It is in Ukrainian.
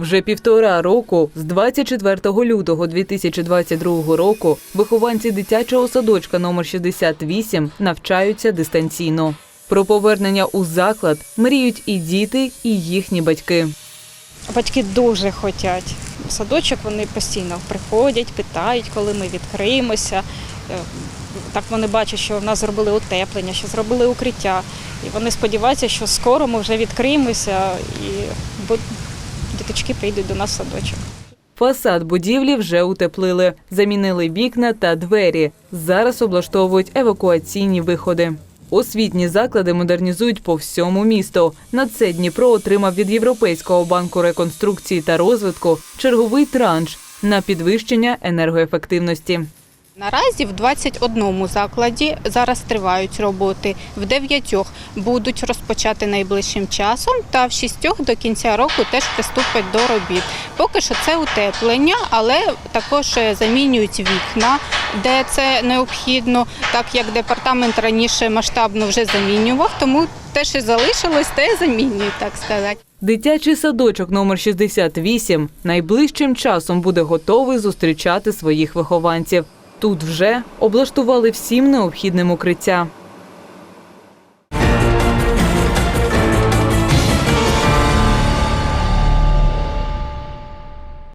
Вже півтора року, з 24 лютого 2022 року, вихованці дитячого садочка номер 68 навчаються дистанційно. Про повернення у заклад мріють і діти, і їхні батьки. Батьки дуже хочуть. В садочок вони постійно приходять, питають, коли ми відкриємося. Е, Так вони бачать, що в нас зробили утеплення, що зробили укриття. І вони сподіваються, що скоро ми вже відкриємося і діточки прийдуть до нас в садочок. Фасад будівлі вже утеплили, замінили вікна та двері. Зараз облаштовують евакуаційні виходи. Освітні заклади модернізують по всьому місту. На це Дніпро отримав від Європейського банку реконструкції та розвитку черговий транш на підвищення енергоефективності. Наразі в 21 закладі зараз тривають роботи, в 9 будуть розпочати найближчим часом, та в 6 до кінця року теж приступять до робіт. Поки що це утеплення, але також е, замінюють вікна, де це необхідно, так як департамент раніше масштабно вже замінював, тому те, що залишилось, те замінюють, так сказати. Дитячий садочок номер 68 найближчим часом буде готовий зустрічати своїх вихованців. Тут вже облаштували всім необхідним укриття.